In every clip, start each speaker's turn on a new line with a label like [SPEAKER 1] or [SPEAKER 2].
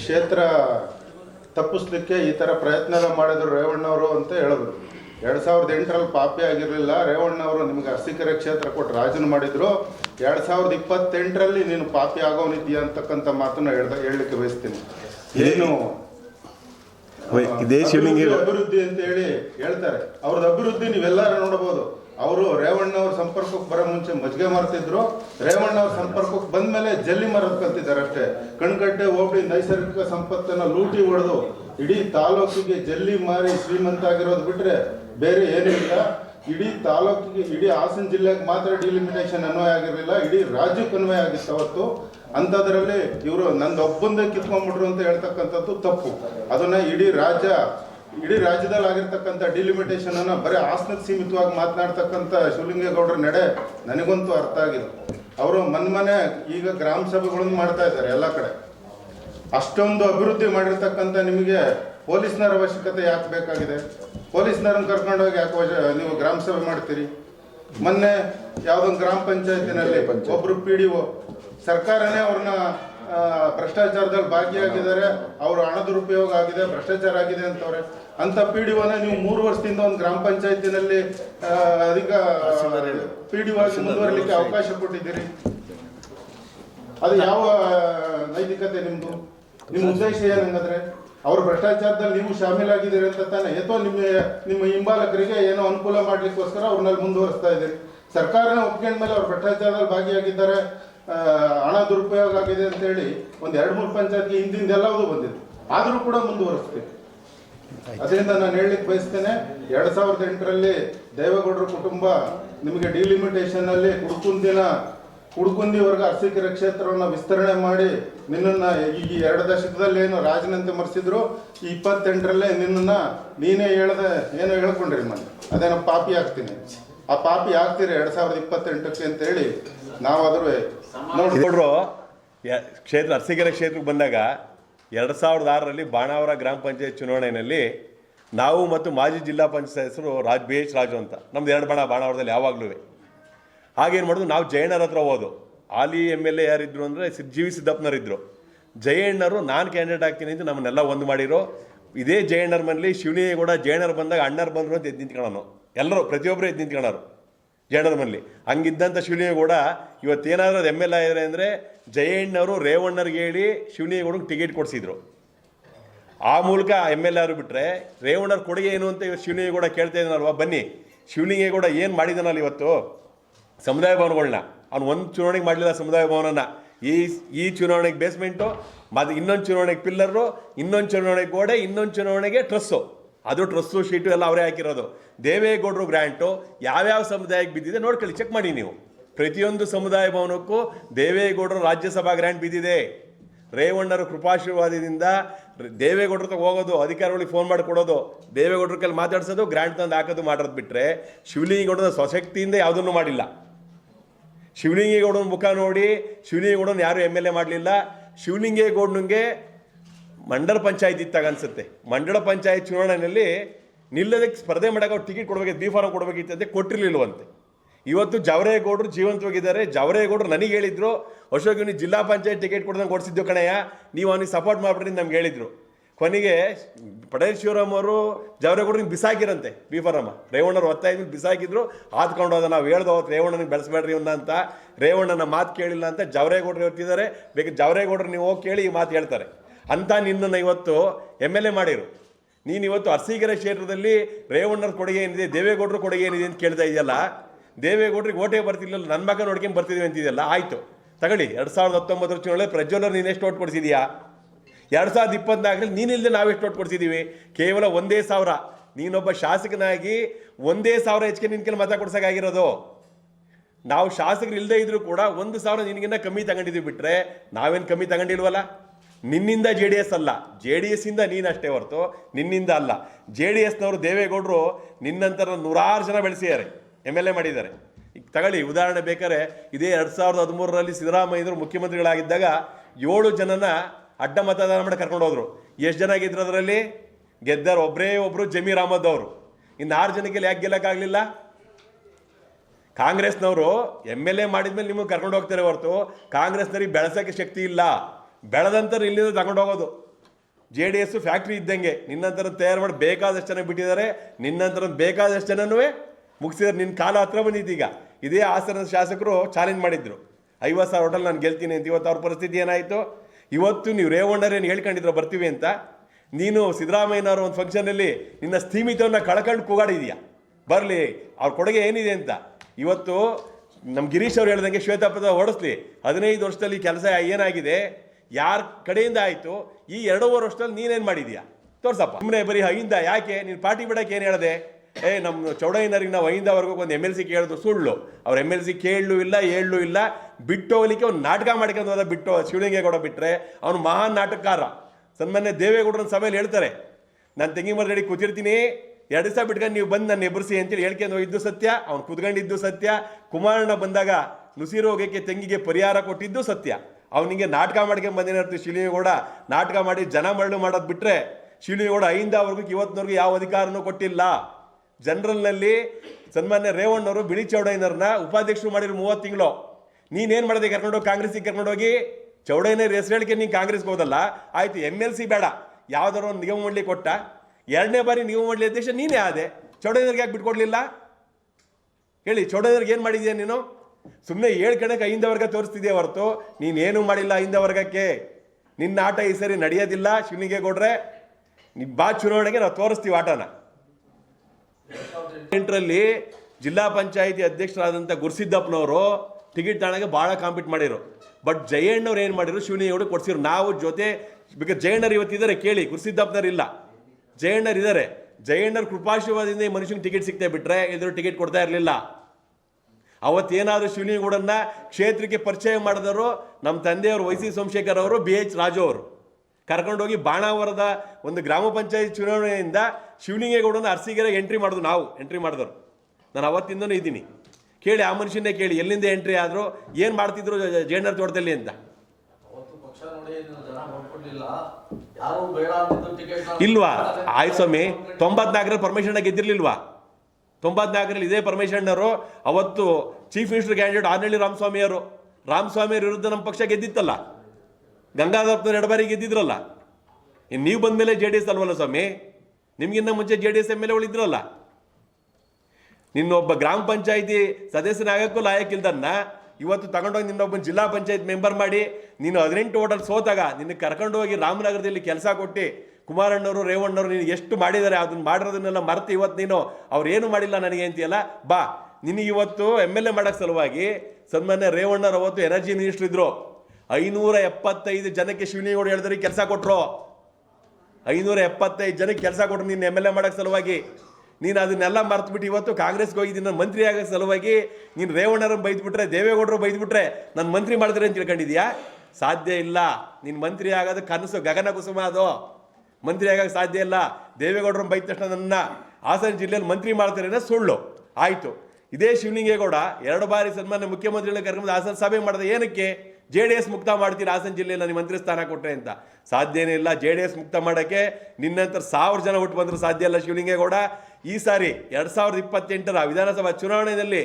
[SPEAKER 1] ಕ್ಷೇತ್ರ ತಪ್ಪಿಸ್ಲಿಕ್ಕೆ ಈ ಥರ ಪ್ರಯತ್ನ ಮಾಡಿದ್ರು ರೇವಣ್ಣವರು ಅಂತ ಹೇಳಿದ್ರು ಎರಡು ಸಾವಿರದ ಎಂಟರಲ್ಲಿ ಪಾಪಿ ಆಗಿರಲಿಲ್ಲ ರೇವಣ್ಣವರು ನಿಮಗೆ ಅರ್ಸಿಕೆರೆ ಕ್ಷೇತ್ರ ಕೊಟ್ಟು ರಾಜನ ಮಾಡಿದರು. ಎರಡು ಸಾವಿರದ ಇಪ್ಪತ್ತೆಂಟರಲ್ಲಿ ನೀನು ಪಾಪಿ ಆಗೋನಿದ್ದೀಯ ಅಂತಕ್ಕಂಥ ಮಾತನ್ನ ಹೇಳ್ದ ಹೇಳಲಿಕ್ಕೆ ಬಯಸ್ತೀನಿ. ಏನು? ಅಭಿವೃದ್ಧಿ ಅಂತ ಹೇಳಿ ಹೇಳ್ತಾರೆ. ಅವ್ರದ್ದು ಅಭಿವೃದ್ಧಿ ನೀವೆಲ್ಲರೂ ನೋಡಬಹುದು ಅವರು ರೇವಣ್ಣ ಅವ್ರ ಸಂಪರ್ಕಕ್ಕೆ ಬರೋ ಮುಂಚೆ ಮಜ್ಗೆ ಮಾರ್ತಿದ್ರು. ರೇವಣ್ಣ ಅವ್ರ ಸಂಪರ್ಕಕ್ಕೆ ಬಂದ್ಮೇಲೆ ಜಲ್ಲಿ ಮರದ ಕಲ್ತಿದ್ದಾರೆ ಅಷ್ಟೇ. ಕಣ್ಗಡ್ಡೆ, ಹೋಬಳಿ, ನೈಸರ್ಗಿಕ ಸಂಪತ್ತನ್ನ ಲೂಟಿ ಹೊಡೆದು ಇಡೀ ತಾಲೂಕಿಗೆ ಜಲ್ಲಿ ಮಾರಿ ಶ್ರೀಮಂತ ಆಗಿರೋದು ಬಿಟ್ರೆ ಬೇರೆ ಏನೂ ಇಲ್ಲ. ಇಡೀ ತಾಲೂಕಿಗೆ, ಇಡೀ ಹಾಸನ ಜಿಲ್ಲೆಗೆ ಮಾತ್ರ ಡಿಲಿಮಿಟೇಷನ್ ಅನ್ವಯ ಆಗಿರಲಿಲ್ಲ. ಇಡೀ ರಾಜ್ಯಕ್ಕೆ ಅನ್ವಯ ಆಗಿತ್ತು ಅವತ್ತು. ಅಂಥದ್ರಲ್ಲಿ ಇವರು ನಂದು ಒಬ್ಬಂದೇ ಕಿತ್ಕೊಂಡ್ಬಿಟ್ರು ಅಂತ ಹೇಳ್ತಕ್ಕಂಥದ್ದು ತಪ್ಪು. ಅದನ್ನ ಇಡೀ ರಾಜ್ಯ ಇಡೀ ರಾಜ್ಯದಲ್ಲಿ ಆಗಿರ್ತಕ್ಕಂಥ ಡಿಲಿಮಿಟೇಷನ್ ಅನ್ನ ಬರೀ ಹಾಸನಕ್ಕೆ ಸೀಮಿತವಾಗಿ ಮಾತನಾಡ್ತಕ್ಕಂಥ ಶಿವಲಿಂಗೇಗೌಡರ ನಡೆ ನನಗಂತೂ ಅರ್ಥ ಆಗಿಲ್ಲ. ಅವರು ಮನ್ಮನೆ ಈಗ ಗ್ರಾಮ ಸಭೆಗಳನ್ನು ಮಾಡ್ತಾ ಇದ್ದಾರೆ ಎಲ್ಲ ಕಡೆ. ಅಷ್ಟೊಂದು ಅಭಿವೃದ್ಧಿ ಮಾಡಿರ್ತಕ್ಕಂಥ ನಿಮಗೆ ಪೊಲೀಸ್ನರ ಅವಶ್ಯಕತೆ ಯಾಕೆ ಬೇಕಾಗಿದೆ? ಪೊಲೀಸ್ನರನ್ನ ಕರ್ಕೊಂಡೋಗಿ ಯಾಕೆ ನೀವು ಗ್ರಾಮ ಸಭೆ ಮಾಡ್ತೀರಿ? ಮೊನ್ನೆ ಯಾವುದೊಂದು ಗ್ರಾಮ ಪಂಚಾಯತಿನಲ್ಲಿ ಒಬ್ರು ಪಿ ಡಿ ಒ ಸರ್ಕಾರನೇ ಅವ್ರನ್ನ ಭ್ರಷ್ಟಾಚಾರದಲ್ಲಿ ಭಾಗಿಯಾಗಿದ್ದಾರೆ ಅವರು ಹಣ ದುರುಪಯೋಗ ಆಗಿದೆ ಭ್ರಷ್ಟಾಚಾರ ಆಗಿದೆ ಅಂತವ್ರೆ. ಅಂತ ಪಿ ಡಿ ಒನ ನೀವು ಮೂರು ವರ್ಷದಿಂದ ಒಂದು ಗ್ರಾಮ ಪಂಚಾಯತಿನಲ್ಲಿ ಅಧಿಕ ಪಿ ಡಿ ಒ ಮುಂದುವರಲಿಕ್ಕೆ ಅವಕಾಶ ಕೊಟ್ಟಿದ್ದೀರಿ. ಅದು ಯಾವ ನೈತಿಕತೆ ನಿಮ್ದು? ನಿಮ್ಮ ಉದ್ದೇಶ ಏನಂಗಂದ್ರೆ ಅವ್ರ ಭ್ರಷ್ಟಾಚಾರದಲ್ಲಿ ನೀವು ಶಾಮೀಲಾಗಿದ್ದೀರಿ ಅಂತ ತಾನೆ ಅಥವಾ ನಿಮ್ಮ ನಿಮ್ಮ ಹಿಂಬಾಲಕರಿಗೆ ಏನೋ ಅನುಕೂಲ ಮಾಡ್ಲಿಕ್ಕೋಸ್ಕರ ಅವ್ರನ್ನಲ್ಲಿ ಮುಂದುವರಿಸ್ತಾ ಇದ್ದೀರಿ. ಸರ್ಕಾರನ ಒಪ್ಕೊಂಡ್ಮೇಲೆ ಅವ್ರು ಭ್ರಷ್ಟಾಚಾರದಲ್ಲಿ ಭಾಗಿಯಾಗಿದ್ದಾರೆ ಹಣ ದುರುಪಯೋಗ ಆಗಿದೆ ಅಂತ ಹೇಳಿ ಒಂದ್ ಎರಡು ಮೂರು ಪಂಚಾಯತ್ಗೆ ಹಿಂದಿಂದ ಎಲ್ಲವೂ ಬಂದಿದೆ ಆದರೂ ಕೂಡ ಮುಂದುವರಿಸ್ತೀವಿ ಅದರಿಂದ ನಾನು ಹೇಳಲಿಕ್ಕೆ ಬಯಸ್ತೇನೆ ಎರಡು ಸಾವಿರದ ಎಂಟರಲ್ಲಿ ದೇವೇಗೌಡರ ಕುಟುಂಬ ನಿಮಗೆ ಡಿಲಿಮಿಟೇಷನ್ ಅಲ್ಲಿ ಕುಡ್ಕುಂದಿನ ಕುಡ್ಕುಂದಿವರೆಗೆ ಅರಸೀಕೆರೆ ಕ್ಷೇತ್ರವನ್ನು ವಿಸ್ತರಣೆ ಮಾಡಿ ನಿನ್ನನ್ನ ಈ ಎರಡು ದಶಕದಲ್ಲಿ ಏನು ರಾಜನಂತೆ ಮರೆಸಿದ್ರು ಈ ಇಪ್ಪತ್ತೆಂಟರಲ್ಲೇ ನಿನ್ನನ್ನ ನೀನೇ ಹೇಳ್ದೆ ಏನೋ ಹೇಳ್ಕೊಂಡ್ರಿ ಮನೆ? ಅದೇನೋ ಪಾಪಿ ಆಗ್ತೀನಿ. ಆ ಪಾಪಿ ಆಗ್ತೀರಿ ಎರಡು ಸಾವಿರದ ಇಪ್ಪತ್ತೆಂಟಕ್ಕೆ ಅಂತ ಹೇಳಿ ನಾವಾದ್ರೂ ನೋಡಿ
[SPEAKER 2] ಗೌಡ್ರು ಯ- ಕ್ಷೇತ್ರ ಅರಸೀಕೆರೆ ಕ್ಷೇತ್ರಕ್ಕೆ ಬಂದಾಗ ಎರಡು ಸಾವಿರದ ಆರರಲ್ಲಿ ಬಾಣಾವರ ಗ್ರಾಮ ಪಂಚಾಯತ್ ಚುನಾವಣೆಯಲ್ಲಿ ನಾವು ಮತ್ತು ಮಾಜಿ ಜಿಲ್ಲಾ ಪಂಚಾಯತ್ ಹೆಸರು ರಾಜ್ ಬಿ ಎಚ್ ರಾಜು ಅಂತ. ನಮ್ದು ಎರಡು ಬಣ ಬಾಣಾವರದಲ್ಲಿ ಯಾವಾಗಲೂ ಹಾಗೇನು ಮಾಡೋದು? ನಾವು ಜಯಣ್ಣರ ಹತ್ರ ಹೋದು. ಹಾಲಿ ಎಂ ಎಲ್ ಎ ಯಾರಿದ್ರು ಅಂದರೆ ಜಿ ವಿ ಸಿದ್ದಪ್ಪನವರಿದ್ದರು ಜಯಣ್ಣರು ನಾನು ಕ್ಯಾಂಡಿಡೇಟ್ ಆಗ್ತೀನಿ ಅಂತ ನಮ್ಮನ್ನೆಲ್ಲ ಒಂದು ಮಾಡಿರೋ. ಇದೇ ಜಯಣ್ಣರ ಮನೇಲಿ ಕೂಡ ಜಯಣ್ಣರು ಬಂದಾಗ ಅಣ್ಣರು ಬಂದರು ಅಂತ ಎದ್ದು ನಿಂತ್ಕೊಳ್ಳೋನು ಎಲ್ಲರೂ ಪ್ರತಿಯೊಬ್ಬರು ಎದ್ದು ನಿಂತ್ಕೊಳ್ಳೋರು ಜಯಣ್ಣರ ಮನೇಲಿ ಹಂಗಿದ್ದಂಥ ಇವತ್ತೇನಾದರೂ ಅದು ಎಂ ಎಲ್ ಎ ಇದ್ದಾರೆ ಅಂದರೆ ಜಯಣ್ಣವರು ರೇವಣ್ಣರಿಗೆ ಹೇಳಿ ಶಿವನಿಗೌಡಗೆ ಟಿಕೆಟ್ ಕೊಡಿಸಿದ್ರು. ಆ ಮೂಲಕ ಎಂ ಎಲ್ ಆರು ಬಿಟ್ಟರೆ ರೇವಣ್ಣರ ಕೊಡುಗೆ ಏನು ಅಂತ ಇವತ್ತು ಶಿವಲಿಂಗೇಗೌಡ ಕೇಳ್ತಾ ಇದ್ದಾನಲ್ವಾ? ಬನ್ನಿ. ಶಿವಲಿಂಗೇಗೌಡ ಏನು ಮಾಡಿದ್ದಾನಲ್ಲ ಇವತ್ತು? ಸಮುದಾಯ ಭವನಗಳನ್ನ ಅವ್ನು ಒಂದು ಚುನಾವಣೆಗೆ ಮಾಡಲಿಲ್ಲ ಸಮುದಾಯ ಭವನನ ಈ ಈ ಚುನಾವಣೆಗೆ ಬೇಸ್ಮೆಂಟು ಮತ್ತು ಇನ್ನೊಂದು ಚುನಾವಣೆಗೆ ಪಿಲ್ಲರು ಇನ್ನೊಂದು ಚುನಾವಣೆಗೆ ಗೋಡೆ ಇನ್ನೊಂದು ಚುನಾವಣೆಗೆ ಟ್ರಸ್ಸು ಅದು ಟ್ರಸ್ಸು ಶೀಟು ಎಲ್ಲ ಅವರೇ ಹಾಕಿರೋದು. ದೇವೇಗೌಡರು ಗ್ರ್ಯಾಂಟು ಯಾವ್ಯಾವ ಸಮುದಾಯಕ್ಕೆ ಬಿದ್ದಿದೆ ನೋಡ್ಕೊಳ್ಳಿ ಚೆಕ್ ಮಾಡಿ ನೀವು. ಪ್ರತಿಯೊಂದು ಸಮುದಾಯ ಭವನಕ್ಕೂ ದೇವೇಗೌಡರು ರಾಜ್ಯಸಭಾ ಗ್ರ್ಯಾಂಟ್ ಬಿದ್ದಿದೆ. ರೇವಣ್ಣರ ಕೃಪಾಶೀರ್ವಾದದಿಂದ ದೇವೇಗೌಡರ ತಗ ಹೋಗೋದು, ಅಧಿಕಾರಿಗಳಿಗೆ ಫೋನ್ ಮಾಡಿ ಕೊಡೋದು, ದೇವೇಗೌಡ್ರ ಕೈಲಿ ಮಾತಾಡ್ಸೋದು ಗ್ರ್ಯಾಂಟ್ ತಂದು ಹಾಕೋದು ಮಾಡೋದು ಬಿಟ್ಟರೆ ಶಿವಲಿಂಗೇಗೌಡನ ಸ್ವಶಕ್ತಿಯಿಂದ ಯಾವುದನ್ನು ಮಾಡಿಲ್ಲ. ಶಿವಲಿಂಗೇಗೌಡನ ಮುಖ ನೋಡಿ, ಶಿವಲಿಂಗೇಗೌಡನ ಯಾರು ಎಂ ಎಲ್ ಎ ಮಾಡಲಿಲ್ಲ. ಶಿವಲಿಂಗೇಗೌಡನಿಗೆ ಮಂಡಲ ಪಂಚಾಯತ್ ಇತ್ತಾಗ ಅನ್ಸುತ್ತೆ. ಮಂಡಳ ಪಂಚಾಯತ್ ಚುನಾವಣೆಯಲ್ಲಿ ನಿಲ್ಲದಕ್ಕೆ ಸ್ಪರ್ಧೆ ಮಾಡೋಕೆ ಅವ್ರು ಟಿಕೆಟ್ ಕೊಡಬೇಕಿತ್ತು ಬಿ ಫಾರಂ ಕೊಡಬೇಕಿತ್ತಂತೆ ಕೊಟ್ಟಿರಲಿಲ್ವಂತೆ ಇವತ್ತು ಜವರೇಗೌಡರು ಜೀವಂತವಾಗಿದ್ದಾರೆ. ಜವರೇಗೌಡರು ನನಗೆ ಹೇಳಿದ್ರು, ಅಶೋಕ್ ಇವನಿಗೆ ಜಿಲ್ಲಾ ಪಂಚಾಯತ್ ಟಿಕೆಟ್ ಕೊಡ್ದಂಗೆ ಕೊಡಿಸಿದ್ದು ಕಣಯ್ಯ, ನೀವು ಅವನಿಗೆ ಸಪೋರ್ಟ್ ಮಾಡಿಬಿಟ್ರಿ ನಮ್ಗೆ ಹೇಳಿದರು. ಕೊನೆಗೆ ಪಟೇಲ್ ಶಿವರಾಮ್ ಅವರು ಜವರೇಗೌಡ್ರಿಗೆ ಬಿಸಾಕಿರಂತೆ ಬಿ ಫಾರಮ್ಮ ರೇವಣ್ಣರು ಒತ್ತಾಯ ಬಿಸಾಕಿದ್ರು. ಆದ್ಕೊಂಡು ಹೋದ ನಾವು ಹೇಳ್ದು ಅವತ್ತು ರೇವಣ್ಣನಿಗೆ ಬೆಳೆಸ್ಬೇಡ್ರಿ ಇವನ್ನ ಅಂತ, ರೇವಣ್ಣನ ಮಾತು ಕೇಳಿಲ್ಲ ಅಂತ ಜವರೇಗೌಡರು ಹೇಳ್ತಿದ್ದಾರೆ. ಬೇಕು ಜವರೇಗೌಡರು ನೀವು ಹೋಗಿ ಕೇಳಿ ಈ ಮಾತು ಹೇಳ್ತಾರೆ. ಅಂತ ನಿನ್ನನ್ನು ಇವತ್ತು ಎಂ ಎಲ್ ಎ ಮಾಡಿರು. ನೀನು ಇವತ್ತು ಅರಸೀಕೆರೆ ಕ್ಷೇತ್ರದಲ್ಲಿ ರೇವಣ್ಣರ ಕೊಡುಗೆ ಏನಿದೆ, ದೇವೇಗೌಡರ ಕೊಡುಗೆ ಏನಿದೆ ಅಂತ ಕೇಳ್ತಾ ಇದೆಯಲ್ಲ, ದೇವೇಗೌಡರಿಗೆ ಓಟೇ ಬರ್ತಿಲ್ಲ ನನ್ನ ಮಗ ನೋಡ್ಕೊಂಡು ಬರ್ತಿದ್ದೀವಿ ಅಂತಿದೆಯಲ್ಲ, ಆಯಿತು. ತಗೊಳ್ಳಿ, ಎರಡು ಸಾವಿರದ ಹತ್ತೊಂಬತ್ತರ ಚುನಾವಣೆ ಪ್ರಜ್ವಲರ್ ನೀನು ಎಷ್ಟು ಓಟ್ ಕೊಡಿಸಿದೀಯಾ? ಎರಡು ಸಾವಿರದ ಇಪ್ಪತ್ನಾಲ್ಕರಲ್ಲಿ ನೀನಿಲ್ಲದೆ ನಾವು ಎಷ್ಟು ಓಟ್ ಕೊಡಿಸಿದ್ದೀವಿ ಕೇವಲ ಒಂದೇ ಸಾವಿರ. ನೀನೊಬ್ಬ ಶಾಸಕನಾಗಿ ಒಂದೇ ಸಾವಿರ ಹೆಚ್ಚಿಗೆ ನಿನ್ ಮತ ಕೊಡ್ಸೋಕ್ಕಾಗಿರೋದು ನಾವು ಶಾಸಕರು ಇಲ್ಲದೇ ಇದ್ದರೂ ಕೂಡ ಒಂದು ಸಾವಿರ ನಿನಗಿನ್ನ ಕಮ್ಮಿ ತಗೊಂಡಿದ್ದೀವಿ ಬಿಟ್ಟರೆ ನಾವೇನು ಕಮ್ಮಿ ತಗೊಂಡಿಲ್ವಲ್ಲ? ನಿನ್ನಿಂದ ಜೆ ಡಿ ಎಸ್ ಅಲ್ಲ. ಜೆ ಡಿ ಎಸ್ ಇಂದ ನೀನು ಅಷ್ಟೇ ಹೊರತು ನಿನ್ನಿಂದ ಅಲ್ಲ. ಜೆ ಡಿ ಎಸ್ನವರು ದೇವೇಗೌಡರು ನಿನ್ನಂತರ ನೂರಾರು ಜನ ಬೆಳೆಸಿದ್ದಾರೆ. ಎಂ ಎಲ್ ಎ ಮಾಡಿದ್ದಾರೆ. ಈಗ ತಗೊಳ್ಳಿ, ಉದಾಹರಣೆ ಬೇಕಾದ್ರೆ ಇದೇ ಎರಡು ಸಾವಿರದ ಹದಿಮೂರರಲ್ಲಿ ಸಿದ್ದರಾಮಯ್ಯರು ಮುಖ್ಯಮಂತ್ರಿಗಳಾಗಿದ್ದಾಗ ಏಳು ಜನನ ಅಡ್ಡ ಮತದಾನ ಮಾಡಿ ಕರ್ಕೊಂಡು ಹೋದ್ರು. ಎಷ್ಟು ಜನ ಗೆದ್ರು ಅದರಲ್ಲಿ? ಗೆದ್ದರು ಒಬ್ಬರೇ ಒಬ್ಬರು ಜಮೀರ್ ಅಹಮದ್ ಅವರು. ಇನ್ನು ಆರು ಜನಕ್ಕೆ ಯಾಕೆ ಗೆಲ್ಲಕ್ಕಾಗಲಿಲ್ಲ? ಕಾಂಗ್ರೆಸ್ನವರು ಎಂ ಎಲ್ ಎ ಮಾಡಿದ್ಮೇಲೆ ನಿಮಗೆ ಕರ್ಕೊಂಡು ಹೋಗ್ತಾರೆ ಹೊರತು. ಕಾಂಗ್ರೆಸ್ನವ್ರಿಗೆ ಬೆಳೆಸೋಕ್ಕೆ ಶಕ್ತಿ ಇಲ್ಲ. ಬೆಳೆದಂಥವ್ರು ಇಲ್ಲಿಂದ ತಗೊಂಡು ಹೋಗೋದು. ಜೆ ಡಿ ಎಸ್ ಫ್ಯಾಕ್ಟ್ರಿ ಇದ್ದಂಗೆ. ನಿನ್ನಂತರ ತಯಾರು ಮಾಡಿ ಬೇಕಾದಷ್ಟು ಜನ ಬಿಟ್ಟಿದ್ದಾರೆ. ನಿನ್ನಂತರ ಬೇಕಾದಷ್ಟು ಜನನೂ ಮುಗಿಸಿದ್ರೆ ನಿನ್ನ ಕಾಲ ಹತ್ರ ಬಂದಿದ್ದೀಗ ಇದೇ ಆಸನದ ಶಾಸಕರು ಚಾಲೆಂಜ್ ಮಾಡಿದ್ರು. ಐವತ್ತು ಸಾವಿರ ಹೋಟೆಲ್ ನಾನು ಗೆಲ್ತೀನಿ ಅಂತ ಇವತ್ತು ಅವ್ರ ಪರಿಸ್ಥಿತಿ ಏನಾಯಿತು? ಇವತ್ತು ನೀವು ರೇವಣ್ಣರೇನು ಹೇಳ್ಕೊಂಡಿದ್ರು ಬರ್ತೀವಿ ಅಂತ? ನೀನು ಸಿದ್ದರಾಮಯ್ಯನವರು ಒಂದು ಫಂಕ್ಷನಲ್ಲಿ ನಿನ್ನ ಸ್ಥೀಮಿತವನ್ನು ಕಳ್ಕೊಂಡು ಕೂಗಾಡಿದೀಯಾ. ಬರಲಿ, ಅವ್ರ ಕೊಡುಗೆ ಏನಿದೆ ಅಂತ? ಇವತ್ತು ನಮ್ಮ ಗಿರೀಶ್ ಅವ್ರು ಹೇಳ್ದಂಗೆ ಶ್ವೇತಾಪದ ಓಡಿಸ್ಲಿ. ಹದಿನೈದು ವರ್ಷದಲ್ಲಿ ಕೆಲಸ ಏನಾಗಿದೆ? ಯಾರ ಕಡೆಯಿಂದ ಆಯಿತು? ಈ ಎರಡೂವರೆ ವರ್ಷದಲ್ಲಿ ನೀನೇನು ಮಾಡಿದ್ಯಾ? ತೋರ್ಸಪ್ಪ. ಸುಮ್ಮನೆ ಬರೀ ಅಹಿಂದ ಯಾಕೆ? ನೀನು ಪಾರ್ಟಿ ಬಿಡಕ್ಕೆ ಏನು ಹೇಳಿದೆ? ಏ ನಮ್ಮ ಚೌಡಯ್ಯನವ್ರಿಗೆ ನಾವು ಅಹಿಂದವರೆಗೂ ಒಂದು ಎಂ ಎಲ್ ಸಿ ಕೇಳಿದ್ರು, ಸುಳ್ಳು. ಅವ್ರು ಎಂ ಎಲ್ ಸಿ ಕೇಳಲು ಇಲ್ಲ ಹೇಳಲು ಇಲ್ಲ. ಬಿಟ್ಟು ಹೋಗ್ಲಿಕ್ಕೆ ಒಂದು ನಾಟಕ ಮಾಡ್ಕೊಂಡು ಹೋದ ಬಿಟ್ಟು ಶಿವಲಿಂಗೇಗೌಡ ಬಿಟ್ಟರೆ ಅವನು ಮಹಾನ್ ನಾಟಕಕಾರ. ಸನ್ಮಾನ್ಯ ದೇವೇಗೌಡರ ಸಭೆಯಲ್ಲಿ ಹೇಳ್ತಾರೆ. ನಾನು ತೆಂಗಿ ಮರದಡಿ ಕೂತಿರ್ತೀನಿ. ಎರಡು ದಿವಸ ಬಿಟ್ಕೊಂಡು ನೀವು ಬಂದು ನನ್ನ ಎಬ್ಬರಿಸಿ ಅಂತೇಳಿ ಹೇಳ್ಕೊಂಡು ಹೋಗಿದ್ದು ಸತ್ಯ. ಅವ್ನು ಕುದ್ಕೊಂಡಿದ್ದು ಸತ್ಯ. ಕುಮಾರಣ್ಣ ಬಂದಾಗ ನುಸಿ ರೋಗಕ್ಕೆ ತೆಂಗಿಗೆ ಪರಿಹಾರ ಕೊಟ್ಟಿದ್ದು ಸತ್ಯ. ಅವನಿಗೆ ನಾಟಕ ಮಾಡ್ಕೊಂಡು ಬಂದಿನ ಶಿವಲಿಂಗೇಗೌಡ ನಾಟಕ ಮಾಡಿ ಜನ ಮರಳು ಮಾಡೋದು ಬಿಟ್ಟರೆ ಶಿವಲಿಂಗೇಗೌಡ ಐಂದವರೆಗೂ ಇವತ್ತಿನವರೆಗೂ ಯಾವ ಅಧಿಕಾರನೂ ಕೊಟ್ಟಿಲ್ಲ. ಜನರಲ್ನಲ್ಲಿ ಸನ್ಮಾನ್ಯ ರೇವಣ್ಣವರು, ಬಿಳಿ ಚೌಡಯ್ಯನವ್ರನ್ನ ಉಪಾಧ್ಯಕ್ಷರು ಮಾಡಿರೋ ಮೂವತ್ತು ತಿಂಗಳು. ನೀನೇನು ಮಾಡಿದೆ ಕರ್ಕೊಂಡೋಗಿ ಕಾಂಗ್ರೆಸ್ಸಿಗೆ ಕರ್ಕೊಂಡೋಗಿ ಚೌಡಯ್ಯನವ್ರ ಹೆಸರು ಹೇಳಿಕೆ ನೀನು ಕಾಂಗ್ರೆಸ್ಗೆ ಹೋದಲ್ಲ. ಆಯಿತು, ಎಂ ಎಲ್ ಸಿ ಬೇಡ. ಯಾವ್ದಾರು ಒಂದು ನಿಗಮ ಮಂಡಳಿ ಕೊಟ್ಟ. ಎರಡನೇ ಬಾರಿ ನಿಗಮ ಮಂಡಳಿ ಅಧ್ಯಕ್ಷ ನೀನೇ ಆದೆ. ಚೌಡಯ್ಯನವ್ರಿಗೆ ಯಾಕೆ ಬಿಟ್ಕೊಡ್ಲಿಲ್ಲ? ಹೇಳಿ, ಚೌಡಯ್ಯನವ್ರಿಗೆ ಏನು ಮಾಡಿದ್ಯಾ ನೀನು? ಸುಮ್ಮನೆ ಏಳು ಕಣಕ್ಕೆ ಐಂದ ವರ್ಗ ತೋರಿಸ್ತಿದ್ಯಾ ಹೊರತು? ನೀನೇನು ಮಾಡಿಲ್ಲ ಐಂದ ವರ್ಗಕ್ಕೆ? ನಿನ್ನ ಆಟ ಈ ಸರಿ ನಡೆಯೋದಿಲ್ಲ, ಶಿವನಿಗೆ ಕೊಡ್ರೆ ನೀ ಬಾ ಚುನಾವಣೆಗೆ, ನಾವು ತೋರಿಸ್ತೀವಿ ಆಟನ. ಎಂಟರಲ್ಲಿ ಜಿಲ್ಲಾ ಪಂಚಾಯಿತಿ ಅಧ್ಯಕ್ಷರಾದಂಥ ಗುರುಸಿದ್ದಪ್ಪನವರು ಟಿಕೆಟ್ ತಾಣಕ್ಕೆ ಭಾಳ ಕಾಂಪೀಟ್ ಮಾಡಿರು. ಬಟ್ ಜಯಣ್ಣವ್ರು ಏನು ಮಾಡಿದ್ರು ಶಿವನಿಗೌಡ ಕೊಡ್ಸಿರು. ನಾವು ಜೊತೆ ಬಿಕಾಸ್ ಜಯಣ್ಣರು ಇವತ್ತಿದ್ದಾರೆ ಕೇಳಿ. ಗುರುಸಿದ್ದಪ್ಪನವ್ರು ಇಲ್ಲ. ಜಯಣ್ಣರು ಇದ್ದಾರೆ ಜಯಣ್ಣರ ಕೃಪಾಶೀರ್ವಾದದಿಂದ ಈ ಮನುಷ್ಯನಿಗೆ ಟಿಕೆಟ್ ಸಿಗ್ತಾ ಬಿಟ್ರೆ ಇದ್ರ ಟಿಕೆಟ್ ಕೊಡ್ತಾ ಇರಲಿಲ್ಲ. ಅವತ್ತೇನಾದರೂ ಶಿವಲಿಂಗಗೌಡನ್ನ ಕ್ಷೇತ್ರಕ್ಕೆ ಪರಿಚಯ ಮಾಡಿದವರು ನಮ್ಮ ತಂದೆಯವರು ವೈ ಸಿ ಸೋಮಶೇಖರ್ ಅವರು ಬಿ ಎಚ್ ರಾಜು ಅವರು. ಕರ್ಕೊಂಡೋಗಿ ಬಾಣಾವರದ ಒಂದು ಗ್ರಾಮ ಪಂಚಾಯತ್ ಚುನಾವಣೆಯಿಂದ ಶಿವಲಿಂಗೇಗೌಡನ ಅರಸಿಗೆರೆ ಎಂಟ್ರಿ ಮಾಡಿದ್ರು ನಾವು ಎಂಟ್ರಿ ಮಾಡಿದ್ರು ನಾನು ಅವತ್ತಿಂದನೂ ಇದ್ದೀನಿ. ಕೇಳಿ ಆ ಮನುಷ್ಯನೇ ಕೇಳಿ ಎಲ್ಲಿಂದ ಎಂಟ್ರಿ ಆದರೂ ಏನು ಮಾಡ್ತಿದ್ರು ಜೇಂಡರ್ ತೋಟದಲ್ಲಿ ಅಂತ. ಇಲ್ವಾ? ಆಯ್ತು ಸ್ವಾಮಿ ತೊಂಬತ್ನಾಲ್ಕರಲ್ಲಿ ಪರ್ಮಿಷನ್ ಗೆದ್ದಿರ್ಲಿಲ್ವಾ? ತೊಂಬತ್ನಾಲ್ಕರಲ್ಲಿ ಇದೇ ಪರಮೇಶ್ವರನವರು ಅವತ್ತು ಚೀಫ್ ಮಿನಿಸ್ಟರ್ ಕ್ಯಾಂಡಿಡೇಟ್ ಆನಳ್ಳಿ ರಾಮಸ್ವಾಮಿಯವರು. ರಾಮಸ್ವಾಮಿಯವ್ರ ವಿರುದ್ಧ ನಮ್ಮ ಪಕ್ಷ ಗೆದ್ದಿತ್ತಲ್ಲ. ಗಂಗಾಧರ್ ಎರಡು ಬಾರಿ ಗೆದ್ದಿದ್ರಲ್ಲ. ಇನ್ನು ನೀವು ಬಂದ ಮೇಲೆ ಜೆ ಡಿ ಎಸ್ ಅಲ್ವಲ್ಲ ಸ್ವಾಮಿ? ನಿಮ್ಗಿನ್ನ ಮುಂಚೆ J D S M L ಎಗಳು ಇದ್ರಲ್ಲ ನಿನ್ನೊಬ್ಬ ಗ್ರಾಮ ಪಂಚಾಯಿತಿ ಸದಸ್ಯನಾಗಕ್ಕೂ ಲಾಯಕ್ಕಿಲ್ದನ್ನ ಇವತ್ತು ತಗೊಂಡೋಗಿ ನಿನ್ನೊಬ್ಬ ಜಿಲ್ಲಾ ಪಂಚಾಯತ್ ಮೆಂಬರ್ ಮಾಡಿ ನೀನು ಹದಿನೆಂಟು ಓಟಲ್ ಸೋತಾಗ ನಿನ್ನ ಕರ್ಕೊಂಡೋಗಿ ರಾಮನಗರದಲ್ಲಿ ಕೆಲಸ ಕೊಟ್ಟು ಕುಮಾರಣ್ಣವರು, ರೇವಣ್ಣವರು ನೀನು ಎಷ್ಟು ಮಾಡಿದ್ದಾರೆ ಅದನ್ನು ಮಾಡಿರೋದನ್ನೆಲ್ಲ ಮರೆತು ಇವತ್ತು ನೀನು ಅವ್ರು ಏನು ಮಾಡಿಲ್ಲ ನನಗೆ ಅಂತೀಯಲ್ಲ? ಬಾ ನಿನಗೆ ಇವತ್ತು ಎಂ ಎಲ್ ಎ ಮಾಡೋಕ್ಕೆ ಸಲುವಾಗಿ ಸನ್ಮಾನ್ಯ ರೇವಣ್ಣರು ಅವತ್ತು ಎನರ್ಜಿ ಮಿನಿಸ್ಟರ್ ಇದ್ರು. ಐನೂರ ಎಪ್ಪತ್ತೈದು ಜನಕ್ಕೆ ಶಿವನಿಗೌಡ ಹೇಳಿದ್ರೆ ಕೆಲಸ ಕೊಟ್ಟರು ಐನೂರ ಎಪ್ಪತ್ತೈದು ಜನಕ್ಕೆ ಕೆಲಸ ಕೊಟ್ಟರು ನೀನು ಎಂ ಎಲ್ ಎ ಮಾಡೋಕ್ಕೆ ಸಲುವಾಗಿ. ನೀನು ಅದನ್ನೆಲ್ಲ ಮರೆತುಬಿಟ್ಟು ಇವತ್ತು ಕಾಂಗ್ರೆಸ್ಗೆ ಹೋಗಿದ್ದೀನಿ ನಾನು ಮಂತ್ರಿ ಆಗೋ ಸಲುವಾಗಿ ನೀನು ರೇವಣ್ಣರನ್ನು ಬೈದ್ಬಿಟ್ರೆ, ದೇವೇಗೌಡರು ಬೈದ್ಬಿಟ್ರೆ ನಾನು ಮಂತ್ರಿ ಮಾಡಿದ್ರೆ ಅಂತ ತಿಳ್ಕೊಂಡಿದ್ಯಾ ಸಾಧ್ಯ ಇಲ್ಲ. ನೀನು ಮಂತ್ರಿ ಆಗೋದು ಕನಸು, ಗಗನ ಕುಸುಮ ಅದು. ಮಂತ್ರಿ ಆಗೋಕ್ಕೆ ಸಾಧ್ಯ ಇಲ್ಲ. ದೇವೇಗೌಡರು ಬೈದ ತಕ್ಷಣ ನನ್ನ ಹಾಸನ ಜಿಲ್ಲೆಯಲ್ಲಿ ಮಂತ್ರಿ ಮಾಡ್ತಾರೆ ಸುಳ್ಳು. ಆಯಿತು. ಇದೇ ಶಿವಲಿಂಗೇಗೌಡ ಎರಡು ಬಾರಿ ಸನ್ಮಾನ್ಯ ಮುಖ್ಯಮಂತ್ರಿಗಳ ಕರ್ಕೊಂಡು ಹಾಸನ ಸಭೆ ಮಾಡಿದೆ ಏನಕ್ಕೆ? ಜೆ ಡಿ ಎಸ್ ಮುಕ್ತ ಮಾಡ್ತೀರಾ ಹಾಸನ ಜಿಲ್ಲೆಯಲ್ಲಿ ನನಗೆ ಮಂತ್ರಿ ಸ್ಥಾನ ಕೊಟ್ಟರೆ ಅಂತ. ಸಾಧ್ಯನೇ ಇಲ್ಲ ಜೆ ಡಿ ಎಸ್ ಮುಕ್ತ ಮಾಡೋಕ್ಕೆ ನಿನ್ನಂತರ ಸಾವಿರ ಜನ ಹುಟ್ಟು ಬಂದರೂ ಸಾಧ್ಯ ಇಲ್ಲ ಶಿವಲಿಂಗೇಗೌಡ. ಈ ಸಾರಿ ಎರಡು ಸಾವಿರದ ಇಪ್ಪತ್ತೆಂಟರ ವಿಧಾನಸಭಾ ಚುನಾವಣೆಯಲ್ಲಿ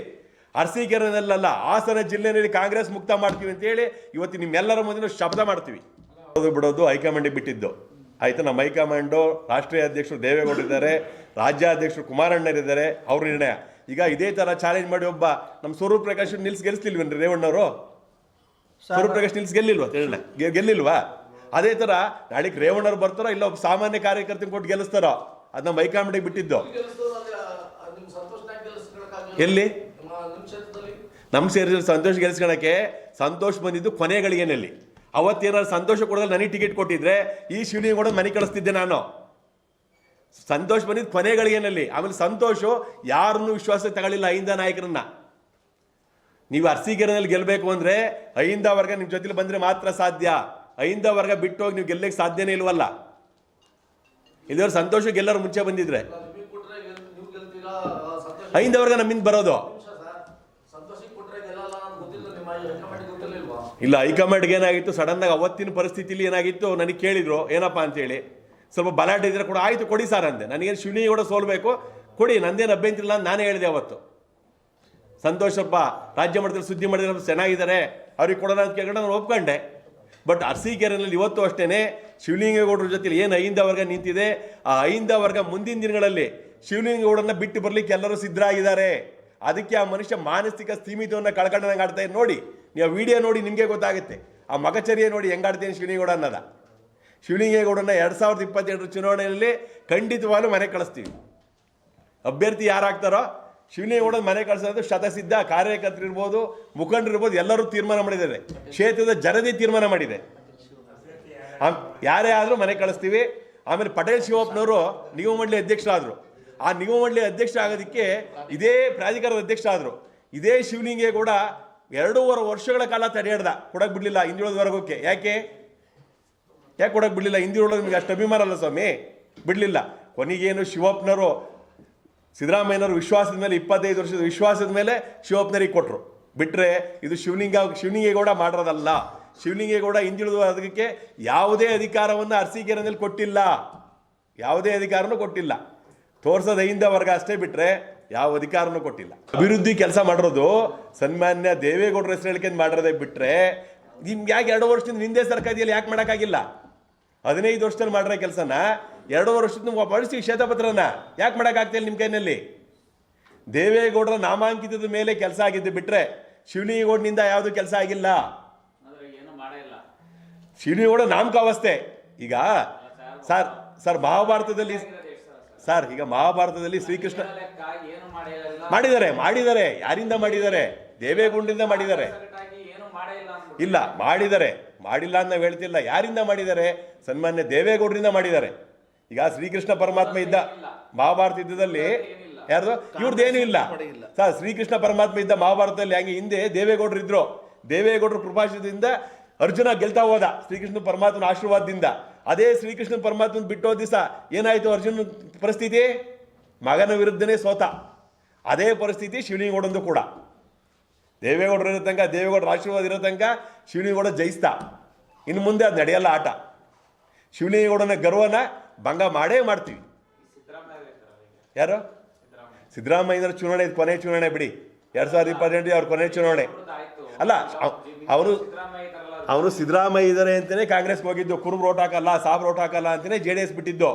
[SPEAKER 2] ಅರಸೀಕೆರೆನಲ್ಲ ಹಾಸನ ಜಿಲ್ಲೆಯಲ್ಲಿ ಕಾಂಗ್ರೆಸ್ ಮುಕ್ತ ಮಾಡ್ತೀವಿ ಅಂತೇಳಿ ಇವತ್ತು ನಿಮ್ಮೆಲ್ಲರ ಮುಂದೆ ಶಬ್ದ ಮಾಡ್ತೀವಿ. ಬಿಡೋದು ಹೈಕಮಾಂಡಿಗೆ ಬಿಟ್ಟಿದ್ದು. ಆಯ್ತು ನಮ್ಮ ಹೈಕಮಾಂಡು ರಾಷ್ಟ್ರೀಯ ಅಧ್ಯಕ್ಷರು ದೇವೇಗೌಡ ಇದ್ದಾರೆ ರಾಜ್ಯಾಧ್ಯಕ್ಷರು ಕುಮಾರಣ್ಣರಿದ್ದಾರೆ ಅವ್ರ ನಿರ್ಣಯ. ಈಗ ಇದೇ ಥರ ಚಾಲೆಂಜ್ ಮಾಡಿ ಒಬ್ಬ ನಮ್ಮ ಸ್ವರೂಪ್ ಪ್ರಕಾಶ್ ನಿಲ್ಸ್ ಗೆಲ್ಲಿಸ್ಲಿಲ್ವೇನ್ರಿ ರೇವಣ್ಣವರು? ಸ್ವರೂಪ್ ಪ್ರಕಾಶ್ ನಿಲ್ಸ್ ಗೆಲ್ಲಿಲ್ವಾ? ತಿಳ್ಣ ಗೆಲ್ಲಿಲ್ವಾ? ಅದೇ ಥರ ನಾಳೆಗೆ ರೇವಣ್ಣರು ಬರ್ತಾರೋ ಇಲ್ಲ ಒಬ್ಬ ಸಾಮಾನ್ಯ ಕಾರ್ಯಕರ್ತನ ಕೊಟ್ಟು ಗೆಲ್ಲಿಸ್ತಾರೋ? ಅದು ನಮ್ಮ ಹೈಕಮಾಂಡಿಗೆ ಬಿಟ್ಟಿದ್ದು. ಎಲ್ಲಿ?
[SPEAKER 3] ನಿಮ್ಮ ನಿಮ್ ಕ್ಷೇತ್ರದಲ್ಲಿ.
[SPEAKER 2] ನಮ್ಮ ಸೇರಿ ಸಂತೋಷ್ ಗೆಲ್ಸ್ಕೊಳಕ್ಕೆ ಸಂತೋಷ್ ಬಂದಿದ್ದು ಕೊನೆ ಗಳಿಗೆನಲ್ಲಿ ಅವತ್ತೇನಾದ್ರು ಸಂತೋಷ ಕೊಡೋದ್ರೆ ನನಗೆ ಟಿಕೆಟ್ ಕೊಟ್ಟಿದ್ರೆ ಈ ಶಿವನಿಗೆ ಕೂಡ ಮನೆ ಕಳಿಸ್ತಿದ್ದೆ ನಾನು. ಸಂತೋಷ ಬಂದಿದ್ದು ಕೊನೆಗಳಿಗೆನಲ್ಲಿ ಆಮೇಲೆ ಸಂತೋಷ ಯಾರನ್ನು ವಿಶ್ವಾಸ ತಗೊಳ್ಳಿಲ್ಲ ಐಂದ ನಾಯಕರನ್ನ ನೀವು ಅರ್ಸಿಗೆರೆನಲ್ಲಿ ಗೆಲ್ಲಬೇಕು ಅಂದರೆ ಐಂದ ವರ್ಗ ನಿಮ್ಮ ಜೊತೆಲಿ ಬಂದರೆ ಮಾತ್ರ ಸಾಧ್ಯ. ಐಂದ ವರ್ಗ ಬಿಟ್ಟು ಹೋಗಿ ನೀವು ಗೆಲ್ಲಕ್ಕೆ ಸಾಧ್ಯನೇ ಇಲ್ವಲ್ಲ. ಇದ್ರ ಸಂತೋಷ ಗೆಲ್ಲರು ಮುಂಚೆ ಬಂದಿದ್ರೆ. ಐಂದ ವರ್ಗ ನಮ್ಮಿಂದ ಬರೋದು. ಇಲ್ಲ ಹೈಕಮಾಂಡ್ಗೆ ಏನಾಗಿತ್ತು? ಸಡನ್ ಆಗಿ ಅವತ್ತಿನ ಪರಿಸ್ಥಿತಿಲಿ ಏನಾಗಿತ್ತು? ನನಗೆ ಕೇಳಿದ್ರು, ಏನಪ್ಪ ಅಂತೇಳಿ. ಸ್ವಲ್ಪ ಬಲಾಟೆ ಇದ್ರೆ ಕೂಡ, ಆಯ್ತು, ಕೊಡಿ ಸರ್ ಅಂದೆ. ನನಗೇನು ಶಿವನಿ ಕೂಡ ಸೋಲ್ಬೇಕು. ಕೊಡಿ, ನಂದೇನು ಅಭ್ಯಂತರ ಇಲ್ಲ ಅಂತ ನಾನೇ ಹೇಳಿದೆ ಅವತ್ತು. ಸಂತೋಷಪ್ಪ ರಾಜ್ಯ ಮಟ್ಟದಲ್ಲಿ ಸುದ್ದಿ ಮಾಡಿದ್ರೆ ಚೆನ್ನಾಗಿದ್ದಾರೆ. ಅವ್ರಿಗೆ ಕೊಡೋಣ ಅಂತ ಕೇಳ್ಕೊಂಡು ನಾನು ಒಪ್ಕೊಂಡೆ. ಬಟ್ ಅರಸೀಕೆರೆನಲ್ಲಿ ಇವತ್ತು ಅಷ್ಟೇ ಶಿವಲಿಂಗೇಗೌಡರ ಜೊತೆಲಿ ಏನು ಐಂದ ವರ್ಗ ನಿಂತಿದೆ, ಆ ಐಂದ ವರ್ಗ ಮುಂದಿನ ದಿನಗಳಲ್ಲಿ ಶಿವಲಿಂಗೇಗೌಡರನ್ನ ಬಿಟ್ಟು ಬರಲಿಕ್ಕೆ ಎಲ್ಲರೂ ಸಿದ್ಧರಾಗಿದ್ದಾರೆ. ಅದಕ್ಕೆ ಆ ಮನುಷ್ಯ ಮಾನಸಿಕ ಸ್ಥೀಮಿತವನ್ನು ಕಳ್ಕೊಂಡಂಗೆ ಆಡ್ತಾ ಇದ್ದಾರೆ ನೋಡಿ. ನೀವು ವಿಡಿಯೋ ನೋಡಿ ನಿಮಗೆ ಗೊತ್ತಾಗುತ್ತೆ. ಆ ಮಗಚರಿಯ ನೋಡಿ ಹೆಂಗಾಡ್ತೀನಿ ಶಿವಲಿಂಗೇಗೌಡ ಅನ್ನೋದ. ಶಿವಲಿಂಗೇಗೌಡನ ಎರಡು ಸಾವಿರದ ಇಪ್ಪತ್ತೆರಡರ ಚುನಾವಣೆಯಲ್ಲಿ ಖಂಡಿತವಾಗ್ಲೂ ಮನೆ ಕಳಿಸ್ತೀವಿ. ಅಭ್ಯರ್ಥಿ ಯಾರಾಗ್ತಾರೋ ಶಿವಲಿಂಗೇಗೌಡ ಮನೆ ಕಳಿಸೋದು ಶತಸಿದ್ಧ ಕಾರ್ಯಕರ್ತರು ಇರ್ಬೋದು, ಮುಖಂಡರು ಇರ್ಬೋದು, ಎಲ್ಲರೂ ತೀರ್ಮಾನ ಮಾಡಿದ್ದಾರೆ. ಕ್ಷೇತ್ರದ ಜನತೆ ತೀರ್ಮಾನ ಮಾಡಿದೆ. ಯಾರೇ ಆದರೂ ಮನೆ ಕಳಿಸ್ತೀವಿ. ಆಮೇಲೆ ಪಟೇಲ್ ಶಿವಪ್ಪನವರು ನಿಗಮ ಮಂಡಳಿ ಅಧ್ಯಕ್ಷರಾದರು. ಆ ನಿಗಮ ಮಂಡಳಿ ಅಧ್ಯಕ್ಷ ಆಗೋದಕ್ಕೆ ಇದೇ ಪ್ರಾಧಿಕಾರದ ಅಧ್ಯಕ್ಷರಾದರು. ಇದೇ ಶಿವಲಿಂಗೇಗೌಡ ಎರಡೂವರೆ ವರ್ಷಗಳ ಕಾಲ ತಡೆಯಾಡ್ದ ಕೊಡಕ್ಕೆ ಬಿಡಲಿಲ್ಲ ಹಿಂದುಳಿದ ವರ್ಗಕ್ಕೆ ಯಾಕೆ? ಯಾಕೆ ಕೊಡಕ್ಕೆ ಬಿಡಲಿಲ್ಲ? ಹಿಂದಿರೋಳು ನಿಮಗೆ ಅಷ್ಟು ಅಭಿಮಾನ ಅಲ್ಲ ಸ್ವಾಮಿ. ಬಿಡಲಿಲ್ಲ. ಕೊನೆಗೇನು ಶಿವಪ್ನರು, ಸಿದ್ದರಾಮಯ್ಯನವರು ವಿಶ್ವಾಸದ ಮೇಲೆ, ಇಪ್ಪತ್ತೈದು ವರ್ಷದ ವಿಶ್ವಾಸದ ಮೇಲೆ ಶಿವಪ್ನರಿಗೆ ಕೊಟ್ಟರು ಬಿಟ್ಟರೆ ಇದು ಶಿವಲಿಂಗ, ಶಿವಲಿಂಗೇಗೌಡ ಮಾಡಿರೋದಲ್ಲ. ಶಿವಲಿಂಗೇಗೌಡ ಹಿಂದುಳಿದ ಅದಕ್ಕೆ ಯಾವುದೇ ಅಧಿಕಾರವನ್ನು ಅರಸೀಕೆರೆನಲ್ಲಿ ಕೊಟ್ಟಿಲ್ಲ. ಯಾವುದೇ ಅಧಿಕಾರನೂ ಕೊಟ್ಟಿಲ್ಲ. ತೋರ್ಸೋದು ಹಿಂದೆ ವರ್ಗ ಅಷ್ಟೇ ಬಿಟ್ಟರೆ ಯಾವ ಅಧಿಕಾರನೂ ಕೊಟ್ಟಿಲ್ಲ. ಅಭಿವೃದ್ಧಿ ಕೆಲಸ ಮಾಡಿರೋದು ಸನ್ಮಾನ್ಯ ದೇವೇಗೌಡರ ಹೆಸರು ಹೇಳ್ಕೊಂಡು ಮಾಡಿರೋದೇ ಬಿಟ್ಟರೆ ನಿಮ್ಗೆ ಯಾಕೆ ಎರಡು ವರ್ಷದಿಂದ ನಿಂದೆ ಸರ್ಕಾರದಲ್ಲಿ ಯಾಕೆ ಮಾಡೋಕ್ಕಾಗಿಲ್ಲ? ಹದಿನೈದು ವರ್ಷದಲ್ಲಿ ಮಾಡಿರೋ ಕೆಲಸನ ಎರಡು ವರ್ಷದಿಂದ ಬಳಸಿ ಶ್ವೇತಪತ್ರನ ಯಾಕೆ ಮಾಡೋಕ್ಕಾಗ್ತಿಲ್ಲ ನಿಮ್ಮ ಕೈನಲ್ಲಿ? ದೇವೇಗೌಡರ ನಾಮಾಂಕಿತದ ಮೇಲೆ ಕೆಲಸ ಆಗಿದ್ದು ಬಿಟ್ಟರೆ ಶಿವನಿಗೌಡನಿಂದ ಯಾವುದು ಕೆಲಸ ಆಗಿಲ್ಲ?
[SPEAKER 4] ಶಿವನಿಗೌಡ
[SPEAKER 2] ಶಿವಲಿಂಗೇಗೌಡ ನಾಮಕಾವಸ್ಥೆ ಈಗ ಸರ್ ಸರ್ ಮಹಾಭಾರತದಲ್ಲಿ ಸರ್ ಈಗ ಮಹಾಭಾರತದಲ್ಲಿ ಶ್ರೀಕೃಷ್ಣ ಮಾಡಿದ್ದಾರೆ ಮಾಡಿದ್ದಾರೆ. ಯಾರಿಂದ ಮಾಡಿದ್ದಾರೆ? ದೇವೇಗುಂಡಿಂದ ಮಾಡಿದ್ದಾರೆ.
[SPEAKER 4] ಇಲ್ಲ,
[SPEAKER 2] ಮಾಡಿದ್ದಾರೆ. ಮಾಡಿಲ್ಲ ಅಂತ ಹೇಳ್ತಿಲ್ಲ. ಯಾರಿಂದ ಮಾಡಿದ್ದಾರೆ? ಸನ್ಮಾನ್ಯ ದೇವೇಗೌಡರಿಂದ ಮಾಡಿದ್ದಾರೆ. ಈಗ ಶ್ರೀಕೃಷ್ಣ ಪರಮಾತ್ಮ ಇದ್ದ ಮಹಾಭಾರತ ಯುದ್ಧದಲ್ಲಿ ಯಾರು ಇವ್ರದ್ದು ಏನೂ ಇಲ್ಲ. ಸರ್ ಶ್ರೀಕೃಷ್ಣ ಪರಮಾತ್ಮ ಇದ್ದ ಮಹಾಭಾರತದಲ್ಲಿ ಹಂಗೆ ಹಿಂದೆ ದೇವೇಗೌಡರು ಇದ್ರು. ದೇವೇಗೌಡರು ಕೃಪಾಶದಿಂದ ಅರ್ಜುನ ಗೆಲ್ತಾ ಹೋದ ಶ್ರೀಕೃಷ್ಣ ಪರಮಾತ್ಮನ ಆಶೀರ್ವಾದದಿಂದ. ಅದೇ ಶ್ರೀಕೃಷ್ಣ ಪರಮಾತ್ಮನ ಬಿಟ್ಟೋ ದಿವಸ ಏನಾಯಿತು ಅರ್ಜುನ ಪರಿಸ್ಥಿತಿ? ಮಗನ ವಿರುದ್ಧನೇ ಸೋತ. ಅದೇ ಪರಿಸ್ಥಿತಿ ಶಿವಲಿಂಗೌಡಂದು ಕೂಡ. ದೇವೇಗೌಡರು ಇರೋ ತನಕ, ದೇವೇಗೌಡರ ಆಶೀರ್ವಾದ ಇರೋ ತನಕ ಶಿವಲಿಂಗೌಡ ಜಯಿಸ್ತಾ. ಇನ್ನು ಮುಂದೆ ಅದು ನಡೆಯಲ್ಲ ಆಟ. ಶಿವಲಿಂಗೌಡನ ಗರ್ವನ ಭಂಗ ಮಾಡೇ ಮಾಡ್ತೀವಿ. ಯಾರು?
[SPEAKER 4] ಸಿದ್ದರಾಮಯ್ಯ
[SPEAKER 2] ಸಿದ್ದರಾಮಯ್ಯನವರ ಚುನಾವಣೆ ಕೊನೆ ಚುನಾವಣೆ ಬಿಡಿ. ಎರಡು ಸಾವಿರದ ಇಪ್ಪತ್ತೆಂಟು ಅವ್ರ ಕೊನೆ ಚುನಾವಣೆ. ಅಲ್ಲ, ಅವ್- ಅವರು ಅವನು ಸಿದ್ದರಾಮಯ್ಯ ಇದ್ದಾರೆ ಅಂತಲೇ ಕಾಂಗ್ರೆಸ್ಗೆ ಹೋಗಿದ್ದು ಕುರುಬ್ ರೋಟ್ ಹಾಕಲ್ಲ ಸಾಬ್ ರೋಟ್ ಹಾಕಲ್ಲ ಅಂತಲೇ ಜೆ ಡಿ ಎಸ್ ಬಿಟ್ಟಿದ್ದು.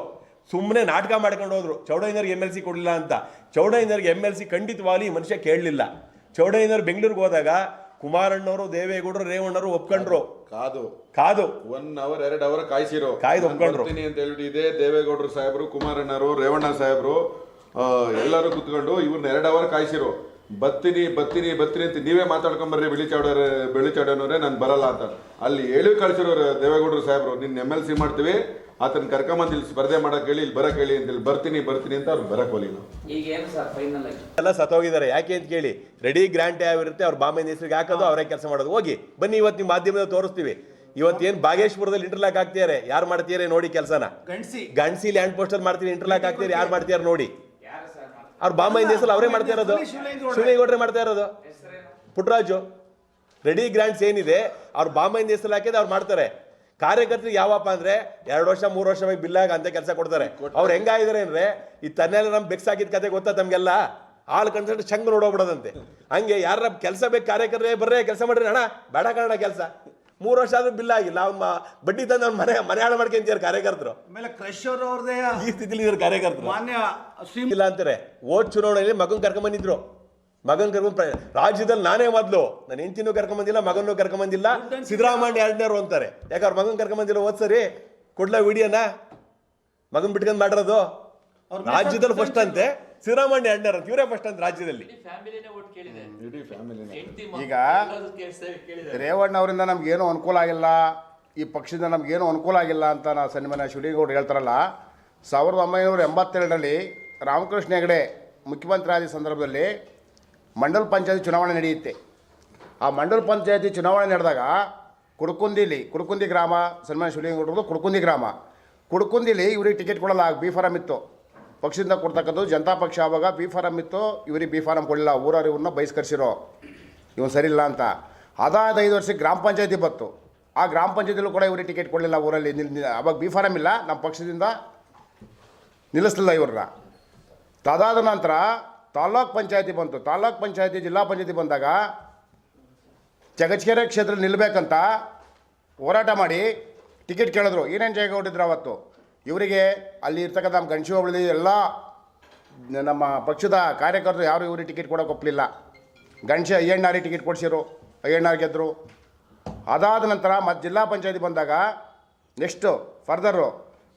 [SPEAKER 2] ಸುಮ್ಮನೆ ನಾಟಕ ಮಾಡ್ಕೊಂಡು ಹೋದ್ರು. ಚೌಡಯ್ಯನವ್ರಿಗೆ ಎಂ ಎಲ್ ಸಿ ಕೊಡಲಿಲ್ಲ ಅಂತ. ಚೌಡಯ್ಯನವ್ರಿಗೆ ಎಂ ಎಲ್ ಸಿ ಖಂಡಿತವಾಗಿ ಈ ಮನುಷ್ಯ ಕೇಳಲಿಲ್ಲ. ಚೌಡಯ್ಯನವ್ರು ಬೆಂಗಳೂರಿಗೆ ಹೋದಾಗ ಕುಮಾರಣ್ಣವರು ದೇವೇಗೌಡರು ರೇವಣ್ಣರು ಒಪ್ಕೊಂಡ್ರು.
[SPEAKER 5] ಕಾದು.
[SPEAKER 2] ಕಾದು.
[SPEAKER 5] ಒನ್ ಅವರ್ ಎರಡು ಅವರ್ ಕಾಯಿಸಿರೋ.
[SPEAKER 2] ಕಾಯ್ದು ಒಪ್ಕೊಂಡ್ರು.
[SPEAKER 5] ಅಂತ ಹೇಳ್ಬಿಟ್ಟು ಇದೇ ದೇವೇಗೌಡರು ಸಾಹೇಬರು ಕುಮಾರಣ್ಣರು ರೇವಣ್ಣ ಸಾಹೇಬರು ಎಲ್ಲರೂ ಕುತ್ಕೊಂಡು ಇವ್ರನ್ನ ಎರಡು ಅವರ್ ಕಾಯ್ಸಿರೋ. ಬತ್ತೀನಿ ಬತ್ತೀನಿ ಬತ್ತೀನಿ ಅಂತ ನೀವೇ ಮಾತಾಡ್ಕೊಂಬರ್ರಿ ಬಿಳಿ ಚೌಡರ ಬಿಳಿ ಚೌಡನವ್ರೆ ನಾನು ಬರಲ್ಲ ಅಂತ. ಅಲ್ಲಿ ಹೇಳಿ ಕಳ್ಸಿರೋರು ದೇವೇಗೌಡರು ಸಾಹೇಬರು ನಿನ್ನ ಎಂ ಎಲ್ ಸಿ ಮಾಡ್ತೀವಿ ಆತನ ಕರ್ಕೊಂಬಂದು ಇಲ್ಲಿ ಸ್ಪರ್ಧೆ ಮಾಡಕ್ ಹೇಳಿ ಇಲ್ಲಿ ಬರಕ್ ಹೇಳಿ ಅಂತ ಇಲ್ಲಿ ಬರ್ತೀನಿ ಬರ್ತೀನಿ ಅಂತ ಅವ್ರು ಬರಕ್ ಹೋಲಿಲ್ಲ
[SPEAKER 4] ಈಗ ಏನು ಸರ್ ಫೈನಲ್ ಆಗಿ?
[SPEAKER 2] ಎಲ್ಲ ಸತ್ತೋಗಿದ್ದಾರೆ ಯಾಕೆ ಅಂತ ಕೇಳಿ ರೆಡಿ ಗ್ರಾಂಟ್ ಯಾವಿರುತ್ತೆ ಅವ್ರ ಬಾಂಬೆ ಹೆಸರಿಗೆ ಹಾಕೋದು ಅವರೇ ಕೆಲಸ ಮಾಡೋದು. ಹೋಗಿ ಬನ್ನಿ ಇವತ್ತು ನಿಮ್ಮ ಮಾಧ್ಯಮದಲ್ಲಿ ತೋರಿಸ್ತೀವಿ. ಇವತ್ತು ಏನು ಬಾಗೇಶ್ವರದಲ್ಲಿ ಇಂಟರ್ಲಾಕ್ ಹಾಕ್ತಿದ್ದಾರೆ ಯಾರು ಮಾಡ್ತಿದ್ದಾರೆ ನೋಡಿ ಕೆಲಸನ?
[SPEAKER 6] ಗಂಡ್ಸಿ.
[SPEAKER 2] ಗಂಡ್ಸಿ ಲ್ಯಾಂಡ್ ಪೋಸ್ಟರ್ ಮಾಡ್ತೀರಿ ಇಂಟರ್ಲಾಕ್ ಹಾಕ್ತೀರಿ ಯಾರು ಮಾಡ್ತಿದ್ದಾರೆ ನೋಡಿ?
[SPEAKER 4] ಮಾಡ್ತಾರೆ
[SPEAKER 2] ಅವ್ರ ಬಾಂಬೆ ಹೆಸರು ಅವರೇ ಮಾಡ್ತಾ ಇರೋದು. ಶಿವಲಿಂಗೌಡ್ರೆ ಮಾಡ್ತಾ ಇರೋದು.
[SPEAKER 4] ಪುಟ್ರಾಜು
[SPEAKER 2] ಪುಟ್ಟರಾಜು ರೆಡಿ ಗ್ರಾಂಟ್ಸ್ ಏನಿದೆ ಅವ್ರು ಬಾಂಬೆಯಿಂದ ಹೆಸರು ಹಾಕಿದ್ರೆ ಅವ್ರು ಮಾಡ್ತಾರೆ. ಕಾರ್ಯಕರ್ತರಿಗೆ ಯಾವಪ್ಪ ಅಂದ್ರೆ ಎರಡು ವರ್ಷ ಮೂರು ವರ್ಷ ಬಿಲ್ಲಾಗ ಅಂತ ಕೆಲಸ ಕೊಡ್ತಾರೆ. ಅವ್ರು ಹೆಂಗಾಗಿದ್ದಾರೆ ಅಂದ್ರೆ ಈ ತನ್ನೆಲ್ಲ ನಮ್ ಬೆಕ್ಸ್ ಹಾಕಿದ ಕತೆ ಗೊತ್ತಾ ತಮ್ಗೆಲ್ಲ? ಆಳು ಕನ್ಸಲ್ಟ್ ಚಂಗ್ ನೋಡೋಗ್ಬಿಡೋದಂತೆ ಹಂಗೆ ಯಾರ ಕೆಲಸ ಬೇಕು ಕಾರ್ಯಕರ್ತರೇ ಬರ್ರೆ ಕೆಲಸ ಮಾಡ್ರಿ ಅಣ್ಣ. ಬೇಡ ಕನ್ನಡ ಕೆಲಸ. ಮೂರು ವರ್ಷ ಆದ್ರೂ ಬಿಲ್ ಆಗಿಲ್ಲ. ಅವ್ನ ಬಡ್ಡಿ ತಂದು ಅವ್ನ ಮನೆ ಮನೆ ಹಾಳು ಕಾರ್ಯಕರ್ತರು.
[SPEAKER 6] ಆಮೇಲೆ ಕ್ರಶರ್ ಅವ್ರ ಅವ್ರದೇ
[SPEAKER 2] ಈ ಸ್ಥಿತಿಲಿ ಇದ್ರು ಕಾರ್ಯಕರ್ತರು.
[SPEAKER 6] ಮಾನ್ಯ ಸಿಮ್
[SPEAKER 2] ಇಲ್ಲ ಅಂತಾರೆ. ಓಟ್ ಚುನಾವಣೆಯಲ್ಲಿ ಮಗನ್ ಕರ್ಕೊಂಬಂದಿದ್ರು ಮಗನ್ ಕರ್ಕೊಂಡ್ ರಾಜ್ಯದಲ್ಲಿ ನಾನೇ ಮೊದಲು. ನನ್ನ ಹೆಂಚಿನೂ ಕರ್ಕೊಂಬಂದಿಲ್ಲ ಮಗನೂ ಕರ್ಕೊಂಬಂದಿಲ್ಲ ಸಿದ್ದರಾಮಯ್ಯ ಎರಡನೇರು ಅಂತಾರೆ. ಯಾಕೆ ಅವ್ರ ಮಗನ್ ಕರ್ಕೊಂಬಂದಿಲ್ಲ ಓದ್ ಸರಿ? ಕೊಡ್ಲಾ ವಿಡಿಯೋನಾ? ಮಗನ್ ಬಿಟ್ಕೊಂಡ್ ಮಾಡಿರೋದು? ರಾಜ್ಯದಲ್ಲಿ ಫಸ್ಟ್ ಅಂತೆ. ಸಿದ್ದರಾಮಯ್ಯ ಎರಡನೇರು ಅಂತ ಇವರೇ ಫಸ್ಟ್ ಅಂತ ರಾಜ್ಯದಲ್ಲಿ.
[SPEAKER 4] ಫ್ಯಾಮಿಲಿನೇ ಒಟ್ಟು ಕೇಳಿದೆ.
[SPEAKER 5] ಇಡೀ ಫ್ಯಾಮಿಲಿನೇ.
[SPEAKER 4] ಹೆಂಡತಿ
[SPEAKER 7] ಈಗ ರೇವಣ್ಣ ಅವರಿಂದ ನಮ್ಗೇನು ಅನುಕೂಲ ಆಗಿಲ್ಲ ಈ ಪಕ್ಷದಿಂದ ನಮಗೇನು ಅನುಕೂಲ ಆಗಿಲ್ಲ ಅಂತ ನಾ ಸನ್ಮಾನ್ಯ ಶಿವಲಿಂಗೌಡರು ಹೇಳ್ತಾರಲ್ಲ ಸಾವಿರದ ಒಂಬೈನೂರ ಎಂಬತ್ತೆರಡರಲ್ಲಿ ರಾಮಕೃಷ್ಣ ಹೆಗಡೆ ಮುಖ್ಯಮಂತ್ರಿ ಆದ ಸಂದರ್ಭದಲ್ಲಿ ಮಂಡಲ್ ಪಂಚಾಯತಿ ಚುನಾವಣೆ ನಡೆಯುತ್ತೆ. ಆ ಮಂಡಲ್ ಪಂಚಾಯತಿ ಚುನಾವಣೆ ನಡೆದಾಗ ಕುಡ್ಕುಂದಿಲಿ ಕುಡ್ಕುಂದಿ ಗ್ರಾಮ ಸನ್ಮಾನ್ಯ ಶಿವಲಿಂಗೌಡರದು ಕುಡ್ಕುಂದಿ ಗ್ರಾಮ. ಕುಡ್ಕುಂದಿಲಿ ಇವ್ರಿಗೆ ಟಿಕೆಟ್ ಕೊಡಲ್ಲ ಬಿ ಫಾರಮ್ ಇತ್ತು. ಪಕ್ಷದಿಂದ ಕೊಡ್ತಕ್ಕಂಥದ್ದು ಜನತಾ ಪಕ್ಷ ಆವಾಗ ಬಿ ಫಾರಮ್ ಇತ್ತು, ಇವ್ರಿಗೆ ಬಿ ಫಾರಮ್ ಕೊಡಲಿಲ್ಲ ಊರವ್ರು ಇವ್ರನ್ನ ಬಹಿಷ್ಕರಿಸಿರೋ. ಇವನು ಸರಿ ಇಲ್ಲ ಅಂತ. ಅದಾದ ಐದು ವರ್ಷಕ್ಕೆ ಗ್ರಾಮ ಪಂಚಾಯತಿ ಬಂತು. ಆ ಗ್ರಾಮ ಪಂಚಾಯತಿಲೂ ಕೂಡ ಇವ್ರಿಗೆ ಟಿಕೆಟ್ ಕೊಡಲಿಲ್ಲ ಊರಲ್ಲಿ ಅವಾಗ ಬಿ ಫಾರಮ್ ಇಲ್ಲ, ನಮ್ಮ ಪಕ್ಷದಿಂದ ನಿಲ್ಲಿಸಲಿಲ್ಲ ಇವ್ರನ್ನ. ತದಾದ ನಂತರ ತಾಲ್ಲೂಕ್ ಪಂಚಾಯತಿ ಬಂತು. ತಾಲ್ಲೂಕ್ ಪಂಚಾಯತಿ, ಜಿಲ್ಲಾ ಪಂಚಾಯತಿ ಬಂದಾಗ ಚಗಚಕೆರೆ ಕ್ಷೇತ್ರ ನಿಲ್ಲಬೇಕಂತ ಹೋರಾಟ ಮಾಡಿ ಟಿಕೆಟ್ ಕೇಳಿದ್ರು. ಏನೇನು ಜಯಗೌಡಿದ್ರು ಅವತ್ತು? ಇವರಿಗೆ ಅಲ್ಲಿ ಇರ್ತಕ್ಕಂಥ ನಮ್ಮ ಗಣಸಿ ಹೋಬಳಿ ಎಲ್ಲ ನಮ್ಮ ಪಕ್ಷದ ಕಾರ್ಯಕರ್ತರು ಯಾರು ಇವರಿಗೆ ಟಿಕೆಟ್ ಕೊಡೋಕೆ ಒಪ್ಪಲಿಲ್ಲ ಗಣೇಶ ಅಯ್ಯಣ್ಣಾರಿಗೆ ಟಿಕೆಟ್ ಕೊಡಿಸಿರು, ಅಯ್ಯಣ್ಣಾರ್ ಗೆದ್ದರು ಅದಾದ ನಂತರ ಮತ್ತು ಜಿಲ್ಲಾ ಪಂಚಾಯತಿ ಬಂದಾಗ ನೆಕ್ಸ್ಟು ಫರ್ದರು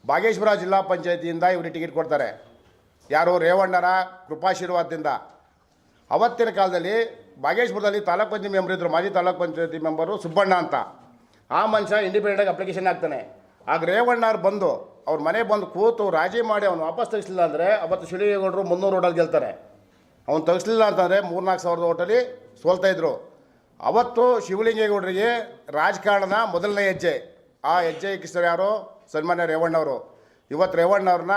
[SPEAKER 7] ಬಾಗೇಶ್ವರ ಜಿಲ್ಲಾ ಪಂಚಾಯತಿಯಿಂದ ಇವ್ರಿಗೆ ಟಿಕೆಟ್ ಕೊಡ್ತಾರೆ. ಯಾರು ರೇವಣ್ಣರ ಕೃಪಾಶೀರ್ವಾದದಿಂದ. ಅವತ್ತಿನ ಕಾಲದಲ್ಲಿ ಬಾಗೇಶ್ವರದಲ್ಲಿ ತಾಲೂಕ್ ಪಂಚಾಯತಿ ಮೆಂಬರ್ ಇದ್ದರು ಮಾಜಿ ತಾಲೂಕ್ ಪಂಚಾಯತಿ ಮೆಂಬರು ಸುಬ್ಬಣ್ಣ ಅಂತ. ಆ ಮನುಷ್ಯ ಇಂಡಿಪೆಂಡೆಂಟಾಗಿ ಅಪ್ಲಿಕೇಶನ್ ಹಾಕ್ತಾನೆ ಆಗ ರೇವಣ್ಣವ್ರು ಬಂದು ಅವ್ರ ಮನೆ ಬಂದು ಕೂತು ರಾಜಿ ಮಾಡಿ ಅವ್ನು ವಾಪಸ್ ತೆಗಿಸ್ಲಿಲ್ಲ ಅಂದರೆ ಅವತ್ತು ಶಿಳಿಗೌಡರು ಮುನ್ನೂರು ರೋಡಲ್ಲಿ ಗೆಲ್ತಾರೆ. ಅವ್ನು ತೆಗಿಸ್ಲಿಲ್ಲ ಅಂತಂದರೆ ಮೂರ್ನಾಲ್ಕು ಸಾವಿರದ ಓಟಲ್ಲಿ ಸೋಲ್ತಾ ಇದ್ರು. ಅವತ್ತು ಶಿವಲಿಂಗೇಗೌಡರಿಗೆ ರಾಜಕಾರಣದ ಮೊದಲನೇ ಹೆಜ್ಜೆ. ಆ ಹೆಜ್ಜೆ ಇಕ್ಕಿಸ್ತಾರೆ ಯಾರು? ಸನ್ಮಾನ್ಯ ರೇವಣ್ಣವರು ಇವತ್ತು ರೇವಣ್ಣವ್ರನ್ನ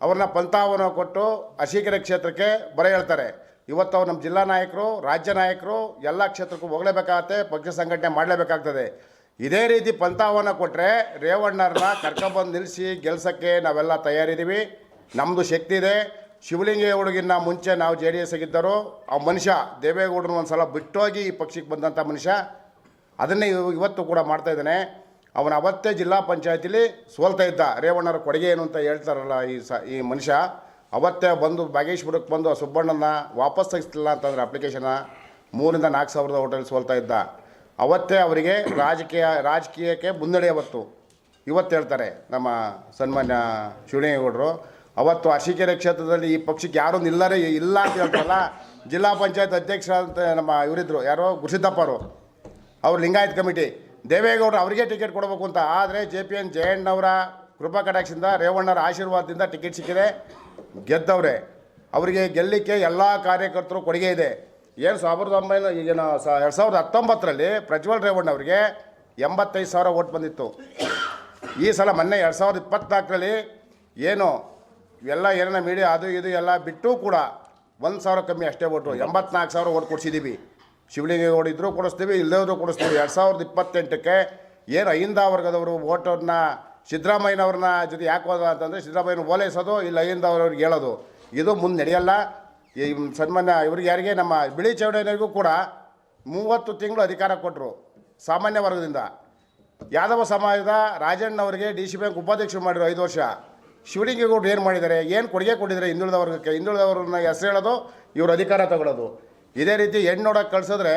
[SPEAKER 7] ಅವ್ರನ್ನ ಪಂಥಾವನ್ನು ಕೊಟ್ಟು ಅಶೀಕೆರೆ ಕ್ಷೇತ್ರಕ್ಕೆ ಬರ ಹೇಳ್ತಾರೆ. ಇವತ್ತು ಅವ್ರು ನಮ್ಮ ಜಿಲ್ಲಾ ನಾಯಕರು, ರಾಜ್ಯ ನಾಯಕರು ಎಲ್ಲ ಕ್ಷೇತ್ರಕ್ಕೂ ಹೋಗಲೇಬೇಕಾಗತ್ತೆ, ಪಕ್ಷ ಸಂಘಟನೆ ಮಾಡಲೇಬೇಕಾಗ್ತದೆ. ಇದೇ ರೀತಿ ಪಂಥಾವನ್ನು ಕೊಟ್ಟರೆ ರೇವಣ್ಣರನ್ನ ಕರ್ಕೊಂಬಂದು ನಿಲ್ಲಿಸಿ ಗೆಲ್ಸೋಕ್ಕೆ ನಾವೆಲ್ಲ ತಯಾರಿದ್ದೀವಿ. ನಮ್ಮದು ಶಕ್ತಿ ಇದೆ. ಶಿವಲಿಂಗೇಗೌಡಗಿನ್ನ ಮುಂಚೆ ನಾವು ಜೆ ಡಿ ಎಸ್ ಆ ಮನುಷ್ಯ ದೇವೇಗೌಡರು ಒಂದು ಸಲ ಬಿಟ್ಟೋಗಿ ಈ ಪಕ್ಷಕ್ಕೆ ಬಂದಂಥ ಮನುಷ್ಯ. ಅದನ್ನೇ ಇವ- ಇವತ್ತು ಕೂಡ ಮಾಡ್ತಾ ಇದ್ದಾನೆ. ಅವನ ಅವತ್ತೇ ಜಿಲ್ಲಾ ಪಂಚಾಯತಿಲಿ ಸೋಲ್ತಾ ಇದ್ದ. ರೇವಣ್ಣರ ಕೊಡುಗೆ ಏನು ಅಂತ ಹೇಳ್ತಾರಲ್ಲ ಈ ಸ, ಈ ಮನುಷ್ಯ. ಅವತ್ತೇ ಬಂದು ಬಾಗೇಶ್ವರಕ್ಕೆ ಬಂದು ಆ ಸುಬ್ಬಣ್ಣನ ವಾಪಸ್ ತೆಗಿಸ್ತಿಲ್ಲ ಅಂತಂದ್ರೆ ಅಪ್ಲಿಕೇಶನ ಮೂರಿಂದ ನಾಲ್ಕು ಸಾವಿರದ ಹೋಟೆಲ್ ಸೋಲ್ತಾ ಇದ್ದ. ಅವತ್ತೇ ಅವರಿಗೆ ರಾಜಕೀಯ, ರಾಜಕೀಯಕ್ಕೆ ಮುನ್ನಡೆ ಅವತ್ತು. ಇವತ್ತು ಹೇಳ್ತಾರೆ ನಮ್ಮ ಸನ್ಮಾನ್ಯ ಶಿವಲಿಂಗೇಗೌಡರು, ಅವತ್ತು ಅರಸೀಕೆರೆ ಕ್ಷೇತ್ರದಲ್ಲಿ ಈ ಪಕ್ಷಕ್ಕೆ ಯಾರೂ ನಿಲ್ಲರೇ ಇಲ್ಲ ಅಂತ ಹೇಳ್ತಾರಲ್ಲ, ಜಿಲ್ಲಾ ಪಂಚಾಯತ್ ಅಧ್ಯಕ್ಷ ಅಂತ ನಮ್ಮ ಇವರಿದ್ರು, ಯಾರೋ ಗುರುಸಿದ್ದಪ್ಪರು, ಅವ್ರು ಲಿಂಗಾಯತ್ ಕಮಿಟಿ. ದೇವೇಗೌಡರು ಅವರಿಗೆ ಟಿಕೆಟ್ ಕೊಡಬೇಕು ಅಂತ, ಆದರೆ ಜೆ ಪಿ ಎನ್ ಜಯಣ್ಣವರ ಕೃಪಾ ಕಟಾಕ್ಷದಿಂದ, ರೇವಣ್ಣರ ಆಶೀರ್ವಾದದಿಂದ ಟಿಕೆಟ್ ಸಿಕ್ಕಿದೆ, ಗೆದ್ದವ್ರೆ. ಅವರಿಗೆ ಗೆಲ್ಲಲಿಕ್ಕೆ ಎಲ್ಲ ಕಾರ್ಯಕರ್ತರು ಕೊಡುಗೆ ಇದೆ. ಏನು ಸಾವಿರದ ಒಂಬೈನೂರ ಏನು ಸ ಎರಡು ಸಾವಿರದ ಹತ್ತೊಂಬತ್ತರಲ್ಲಿ ಪ್ರಜ್ವಲ್ ರೇವಣ್ಣ ಅವರಿಗೆ ಎಂಬತ್ತೈದು ಸಾವಿರ ಓಟ್ ಬಂದಿತ್ತು. ಈ ಸಲ ಮೊನ್ನೆ ಎರಡು ಸಾವಿರದ ಇಪ್ಪತ್ತ್ನಾಲ್ಕರಲ್ಲಿ ಏನು ಎಲ್ಲ ಏನೇನೋ ಮೀಡಿಯಾ ಅದು ಇದು ಎಲ್ಲ ಬಿಟ್ಟು ಕೂಡ ಒಂದು ಸಾವಿರ ಕಮ್ಮಿ ಅಷ್ಟೇ ಓಟು, ಎಂಬತ್ನಾಲ್ಕು ಸಾವಿರ ಓಟ್ ಕೊಡಿಸಿದ್ದೀವಿ ಶಿವಲಿಂಗೇಗೌಡ ಇದ್ದರೂ ಕೊಡಿಸ್ತೀವಿ ಇಲ್ಲದ್ರು ಕೊಡಿಸ್ತೀವಿ. ಎರಡು ಸಾವಿರದ ಇಪ್ಪತ್ತೆಂಟಕ್ಕೆ ಏನು ಅಹಿಂದ ವರ್ಗದವರು ಓಟರ್ನ ಸಿದ್ದರಾಮಯ್ಯನವ್ರನ್ನ ಜೊತೆ ಯಾಕೆ ಹೋದ ಅಂತಂದರೆ ಸಿದ್ದರಾಮಯ್ಯನ ಓಲೈಸೋದು ಇಲ್ಲ ಅಹಿಂದ ಅವ್ರಿಗೆ ಹೇಳೋದು. ಇದು ಮುಂದೆ ನಡೆಯಲ್ಲ. ಈ ಸನ್ಮಾನ್ಯ ಇವ್ರಿಗೆ ಯಾರಿಗೆ ನಮ್ಮ ಬಿಳಿ ಚೌಡಯ್ಯನವರಿಗೂ ಕೂಡ ಮೂವತ್ತು ತಿಂಗಳು ಅಧಿಕಾರ ಕೊಟ್ಟರು ಸಾಮಾನ್ಯ ವರ್ಗದಿಂದ. ಯಾದವ ಸಮಾಜದ ರಾಜಣ್ಣವರಿಗೆ ಡಿ ಸಿ ಬ್ಯಾಂಕ್ ಉಪಾಧ್ಯಕ್ಷರು ಮಾಡಿದ್ರು ಐದು ವರ್ಷ. ಶಿವಲಿಂಗೇಗೌಡರು ಏನು ಮಾಡಿದ್ದಾರೆ? ಏನು ಕೊಡುಗೆ ಕೊಟ್ಟಿದ್ದಾರೆ ಹಿಂದುಳಿದ ವರ್ಗಕ್ಕೆ? ಹಿಂದುಳಿದವ್ರನ್ನ ಹೆಸರು ಹೇಳೋದು, ಇವರು ಅಧಿಕಾರ ತಗೊಳ್ಳೋದು. ಇದೇ ರೀತಿ ಹೆಣ್ಣು ನೋಡೋಕೆ ಕಳ್ಸಿದ್ರೆ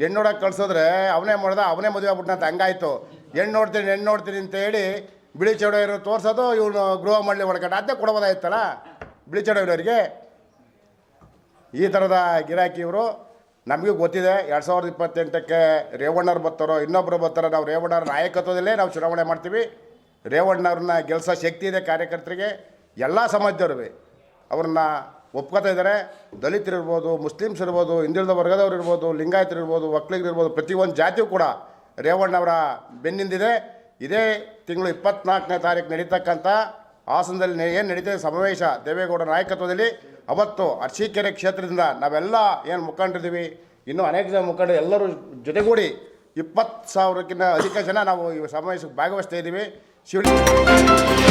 [SPEAKER 7] ಹೆಣ್ಣು ನೋಡೋಕೆ ಕಳ್ಸಿದ್ರೆ ಅವನೇ ಮಾಡ್ದ, ಅವನೇ ಮದುವೆ ಆಗ್ಬಿಟ್ಟಂತ ಹಂಗಾಯ್ತು. ಹೆಣ್ಣು ನೋಡ್ತೀನಿ ಹೆಣ್ಣು ನೋಡ್ತೀನಿ ಅಂತ ಹೇಳಿ ಬಿಳಿ ಚೌಡಯ್ಯರು ತೋರಿಸೋದು, ಇವನು ಗೃಹ ಮಾಡಲಿ ಒಳಗಡೆ. ಅದೇ ಕೊಡಬೋದಾಯ್ತಲ್ಲ ಬಿಳಿ ಚೌಡಯ್ಯನವರಿಗೆ? ಈ ಥರದ ಗಿರಾಕಿ ಇವರು, ನಮಗೆ ಗೊತ್ತಿದೆ, ಎರಡು ಸಾವಿರದ ಇಪ್ಪತ್ತೆಂಟಕ್ಕೆ ರೇವಣ್ಣರು ಬರ್ತಾರೋ ಇನ್ನೊಬ್ಬರು ಬರ್ತಾರೋ, ನಾವು ರೇವಣ್ಣರ ನಾಯಕತ್ವದಲ್ಲೇ ನಾವು ಚುನಾವಣೆ ಮಾಡ್ತೀವಿ. ರೇವಣ್ಣವ್ರನ್ನ ಗೆಲ್ಸೋ ಶಕ್ತಿ ಇದೆ ಕಾರ್ಯಕರ್ತರಿಗೆ, ಎಲ್ಲ ಸಮಾಜದವ್ರು ಅವ್ರನ್ನ ಒಪ್ಕೋತಾ ಇದ್ದಾರೆ. ದಲಿತರಿರ್ಬೋದು ಮುಸ್ಲಿಮ್ಸ್ ಇರ್ಬೋದು, ಹಿಂದುಳಿದ ವರ್ಗದವ್ರು ಇರ್ಬೋದು, ಲಿಂಗಾಯತರು ಇರ್ಬೋದು ಒಕ್ಕಲಿಗರು ಇರ್ಬೋದು, ಪ್ರತಿಯೊಂದು ಜಾತಿಯೂ ಕೂಡ ರೇವಣ್ಣವರ ಬೆನ್ನಿಂದಿದೆ. ಇದೇ ತಿಂಗಳು ಇಪ್ಪತ್ನಾಲ್ಕನೇ ತಾರೀಕು ನಡೀತಕ್ಕಂಥ ಹಾಸನದಲ್ಲಿ ಏನು ನಡೀತದೆ, ಸಮಾವೇಶ, ದೇವೇಗೌಡ ನಾಯಕತ್ವದಲ್ಲಿ ಅವತ್ತು ಅರಸೀಕೆರೆ ಕ್ಷೇತ್ರದಿಂದ ನಾವೆಲ್ಲ ಏನು ಮುಖಂಡಿದ್ದೀವಿ ಇನ್ನೂ ಅನೇಕ ಜನ ಮುಖಂಡರು ಎಲ್ಲರೂ ಜೊತೆಗೂಡಿ ಇಪ್ಪತ್ತು ಸಾವಿರಕ್ಕಿಂತ ಅಧಿಕ ಜನ ನಾವು ಈ ಸಮಾವೇಶಕ್ಕೆ ಭಾಗವಹಿಸ್ತಾ ಇದ್ದೀವಿ. ಶಿವಲಿಂಗ